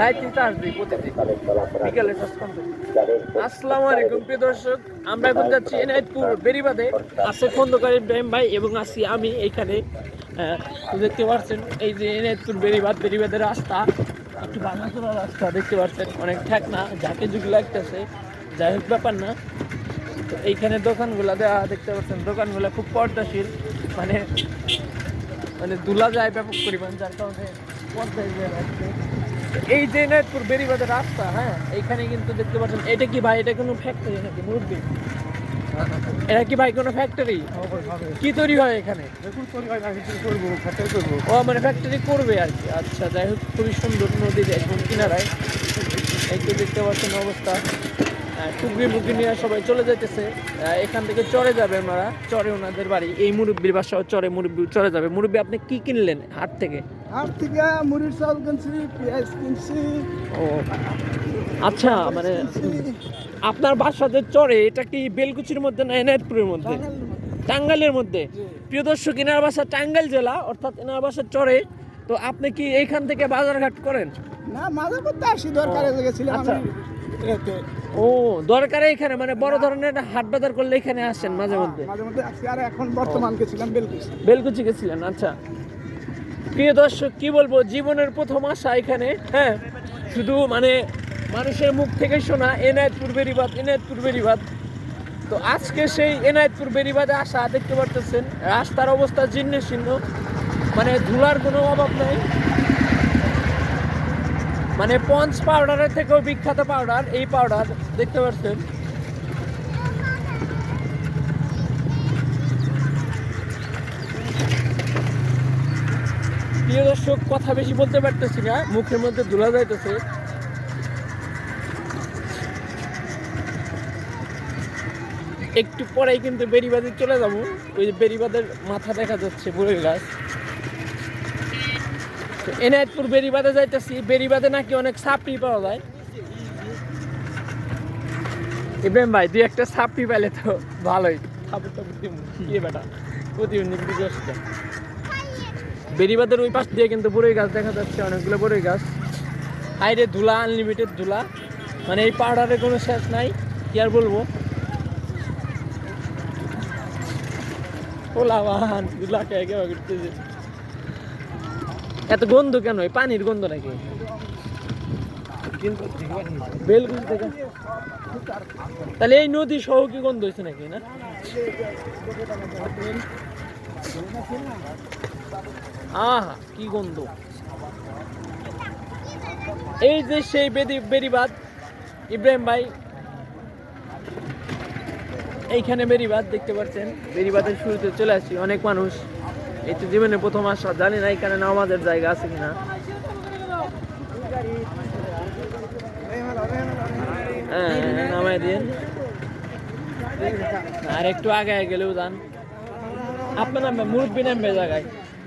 রাইতে চার্জ প্রতিদিন বিকালে আলাইকুম আমরা এখন যাচ্ছি বেরিবাদে ভাই এবং আছি আমি এখানে দেখতে পাচ্ছেন, এই যে এনায়তপুর বেরিবাদ বেরিবাদের রাস্তা। একটু ভাঙাচোরা রাস্তা দেখতে পাচ্ছেন, অনেক ঠেক না ঝাঁকে ঝুঁকি লাগতেছে। যাই হোক, ব্যাপার না। এইখানে দোকানগুলা দেওয়া দেখতে পাচ্ছেন, দোকানগুলা খুব পর্দাশীল। মানে মানে দুলা যায় ব্যাপক পরিমাণ, যার কারণে পর্দায় যায় এই যে নায়তপুর বেরিবাদের রাস্তা হ্যাঁ এইখানে কিন্তু দেখতে পাচ্ছেন এটা কি ভাই এটা কোনো ফ্যাক্টরি নাকি মুরব্বী এটা কি ভাই কোনো ফ্যাক্টরি কি তৈরি হয় এখানে? ও মানে ফ্যাক্টরি করবে আর কি। আচ্ছা যাই হোক খুবই সুন্দর নদীর একদম কিনারায়। এই তো দেখতে পাচ্ছেন অবস্থা। টুকরি মুগি নিয়ে সবাই চলে যাইতেছে। এখান থেকে চড়ে যাবে আমরা চড়ে ওনাদের বাড়ি। এই মুরব্বির বাসাও চড়ে মুরব্বি চড়ে যাবে। মুরব্বি আপনি কি কিনলেন হাট থেকে? আর থেকে মুড়ির চাল কিনছি পেঁয়াজ কিনছি। ও আচ্ছা মানে আপনার বাসা যে চড়ে এটা কি বেলকুচির মধ্যে না এনায়তপুরের মধ্যে? টাঙ্গাইলের মধ্যে। প্রিয় দর্শক এনার বাসা টাঙ্গাইল জেলা অর্থাৎ এনার বাসা চড়ে তো আপনি কি এইখান থেকে বাজারঘাট করেন? না মাঝে করতে আসি দরকারে গেছিলাম আচ্ছা। ও দরকারে এখানে মানে বড় ধরনের হাট বাজার করলে এখানে আসেন মাঝে মধ্যে? মাঝে মধ্যে আর এখন বর্তমান গেছিলাম বেলকুচি। বেলকুচি গেছিলেন আচ্ছা। প্রিয় দর্শক, কি বলব? জীবনের প্রথম আশা এখানে হ্যাঁ? শুধু মানে মানুষের মুখ থেকে শোনা এনায়তপুর বেরিবাদ এনায়তপুর বেরিবাদ তো আজকে সেই এনায়তপুর বেরিবাদে আসা দেখতে পারতেছেন, রাস্তার অবস্থা জীর্ণ শীর্ণ মানে ধুলার কোনো অভাব নাই। মানে পঞ্চ পাউডারের থেকেও বিখ্যাত পাউডার, এই পাউডার, দেখতে পাচ্ছেন প্রিয় দর্শক কথা বেশি বলতে পারতেছি না মুখের মধ্যে ধুলা যাইতেছে। একটু পরেই কিন্তু বেরিবাদে চলে যাব। ওই যে বেরিবাদের মাথা দেখা যাচ্ছে বুড়ো গাছ। তো এনায়তপুর বেরিবাদে যাইতেছি। বেরিবাদে নাকি অনেক সাপড়ি পাওয়া যায়। ইব্রাহিম ভাই দুই একটা সাপড়ি পাইলে তো ভালোই। সাপড় টাপড় দিব কি বেটা প্রতিবন্ধী বেরিবাদের ওই পাশ দিয়ে কিন্তু বড়ই গাছ দেখা যাচ্ছে, অনেকগুলো বড়ই গাছ। হাইরে ধুলা আনলিমিটেড ধুলা। মানে এই পাউডারের কোনো শেষ নাই, কি আর বলব? ওলা বাহান ধুলা খেয়ে কেউ করতেছে এত গন্ধ কেন? এই পানির গন্ধ নাকি? তাহলে এই নদী সহ কি গন্ধ হয়েছে নাকি, না? আহা, কি গন্ধ। এই যে সেই বেদি বেরিবাদ ইব্রাহিম ভাই। এইখানে বেরিবাদ দেখতে পাচ্ছেন। বেরিবাদের শুরুতে চলে আসি অনেক মানুষ। এই তো জীবনের প্রথম আসা, জানি না এখানে নামাজের জায়গা আছে কিনা। হ্যাঁ নামাই দিন আর একটু আগে গেলেও যান। আপনার মুরব্বী নামবে জায়গায়।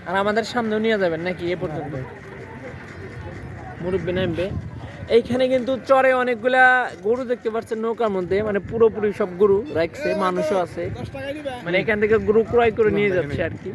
আর আমাদের সামনেও নিয়ে যাবেন নাকি এ পর্যন্ত? মুরব্বী নামবে। এইখানে কিন্তু চরে অনেকগুলা গরু দেখতে পাচ্ছেন নৌকার মধ্যে মানে পুরোপুরি সব গরু রাখছে মানুষও আছে। মানে এখান থেকে গরু ক্রয় করে নিয়ে যাচ্ছে আর কি।